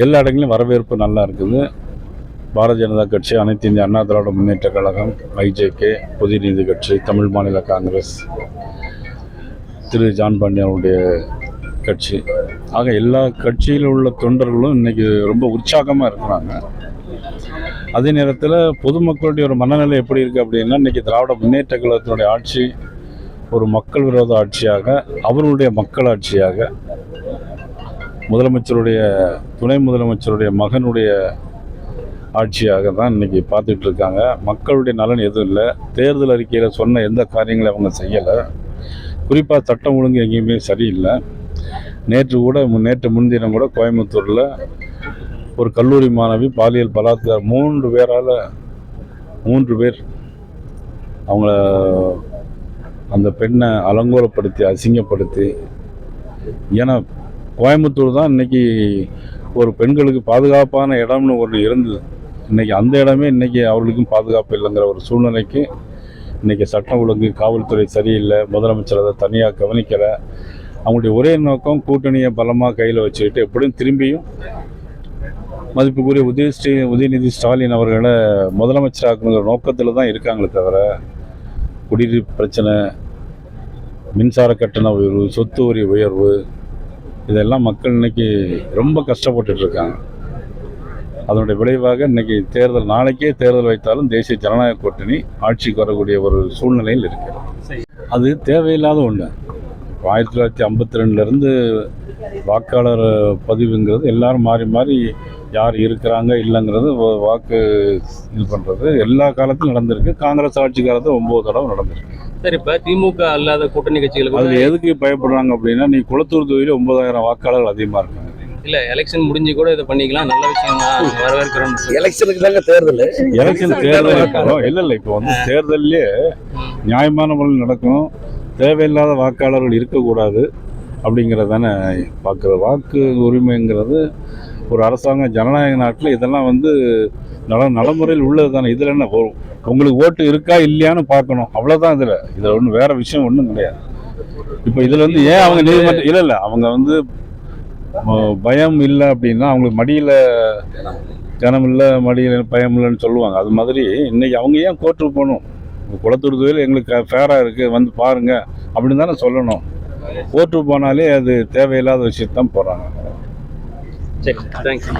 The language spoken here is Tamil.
எல்லா இடங்களிலும் வரவேற்பு நல்லா இருக்குது. பாரதிய ஜனதா கட்சி அனைத்து இந்திய அண்ணா திராவிட முன்னேற்ற கழகம் ஐஜேகே புதிய நீதி கட்சி தமிழ் மாநில காங்கிரஸ் திரு ஜான் பாண்டியனுடைய கட்சி. ஆக எல்லா கட்சியில் உள்ள தொண்டர்களும் இன்றைக்கி ரொம்ப உற்சாகமாக இருக்கிறாங்க. அதே நேரத்தில் பொதுமக்களுடைய ஒரு மனநிலை எப்படி இருக்குது அப்படின்னா இன்றைக்கி திராவிட முன்னேற்ற கழகத்தினுடைய ஆட்சி ஒரு மக்கள் விரோத ஆட்சியாக அவர்களுடைய மக்கள் ஆட்சியாக முதலமைச்சருடைய துணை முதலமைச்சருடைய மகனுடைய ஆட்சியாக தான் இன்றைக்கி பார்த்துட்டு இருக்காங்க. மக்களுடைய நலன் எதுவும் இல்லை. தேர்தல் அறிக்கையில் சொன்ன எந்த காரியங்களையும் அவங்க செய்யலை. குறிப்பாக சட்டம் ஒழுங்கு எங்கேயுமே சரியில்லை. நேற்று கூட மு- நேற்று முன்தினம் கூட கோயம்புத்தூரில் ஒரு கல்லூரி மாணவி பாலியல் பலாத்காரம் மூன்று பேரால் மூன்று பேர் அவங்கள அந்த பெண்ணை அலங்கோலப்படுத்தி அசிங்கப்படுத்தி ஏன்னா கோயம்புத்தூர் தான் இன்னைக்கு ஒரு பெண்களுக்கு பாதுகாப்பான இடம்னு ஒன்று இருந்தது. இன்றைக்கி அந்த இடமே இன்றைக்கி அவர்களுக்கும் பாதுகாப்பு இல்லைங்கிற ஒரு சூழ்நிலைக்கு இன்றைக்கி சட்டம் ஒழுங்கு காவல்துறை சரியில்லை முதலமைச்சர் அதை தனியாக கவனிக்கலை. அவங்களுடைய ஒரே நோக்கம் கூட்டணியை பலமாக கையில் வச்சுக்கிட்டு எப்படியும் திரும்பியும் மதிப்புக்குரிய உதயஸ்ரீ உதயநிதி ஸ்டாலின் அவர்களை முதலமைச்சராக்குங்கிற நோக்கத்தில் தான் இருக்காங்களே தவிர குடிநீர் பிரச்சனை மின்சார கட்டண உயர்வு சொத்து வரி உயர்வு இதெல்லாம் மக்கள் இன்னைக்கு ரொம்ப கஷ்டப்பட்டுட்டு இருக்காங்க அதனுடைய விளைவாக இன்னைக்கு தேர்தல் நாளைக்கே தேர்தல் வைத்தாலும் தேசிய ஜனநாயக கூட்டணி ஆட்சிக்கு வரக்கூடிய ஒரு சூழ்நிலையில் இருக்கு. அது தேவையில்லாத ஒன்று ஆயிரத்தி தொள்ளாயிரத்தி ஐம்பத்தி ரெண்டுலேருந்து வாக்காளர் பதிவுங்கிறது எல்லாரும் மாறி மாறி யார் இருக்கிறாங்க இல்லைங்கிறது வாக்கு இது பண்ணுறது எல்லா காலத்திலும் நடந்திருக்கு. காங்கிரஸ் ஆட்சி காலத்தில் ஒம்பது தடவை நடந்திருக்கு. சார் இப்ப திமுக அல்லாத கூட்டணி கட்சிகளுக்கு எதுக்கு பயப்படுறாங்க அப்படின்னா நீ குளத்தூர் தொகுதியில் ஒன்பதாயிரம் வாக்காளர்கள் அதிகமாக இருக்காங்க. இல்ல எலெக்ஷன் முடிஞ்சு கூட இதை பண்ணிக்கலாம். நல்ல விஷயம் தான். வரவேற்கிறோம் எலெக்ஷனுக்கு தாங்க தேர்தல். எலெக்ஷன் தேர்தல் இல்லை இல்லை இப்போ வந்து தேர்தல்லே நியாயமான முறையில் நடக்கும் தேவையில்லாத வாக்காளர்கள் இருக்கக்கூடாது அப்படிங்கிறது தானே பார்க்குறது வாக்கு உரிமைங்கிறது. ஒரு அரசாங்கம் ஜனநாயக நாட்டில் இதெல்லாம் வந்து நட நடைமுறையில் உள்ளது தானே இதில் என்ன உங்களுக்கு ஓட்டு இருக்கா இல்லையான்னு பார்க்கணும். அவ்வளோதான் இதில். இதில் ஒன்றும் வேறு விஷயம் ஒன்றும் கிடையாது. இப்போ இதில் வந்து ஏன் அவங்க நீதிமன்றம் இல்லை இல்லை. அவங்க வந்து பயம் இல்லை அப்படின்னா அவங்களுக்கு மடியில் ஜனம் இல்லை மடியில் பயம் இல்லைன்னு சொல்லுவாங்க. அது மாதிரி இன்னைக்கு அவங்க ஏன் கோர்ட்டுக்கு போகணும்? குளத்தூர் தொழில் எங்களுக்கு ஃபேராக இருக்குது வந்து பாருங்கள் அப்படின்னு தானே சொல்லணும். கோர்ட்டுக்கு போனாலே அது தேவையில்லாத விஷயத்தான் போகிறாங்க சரி தேங்க்ஸ்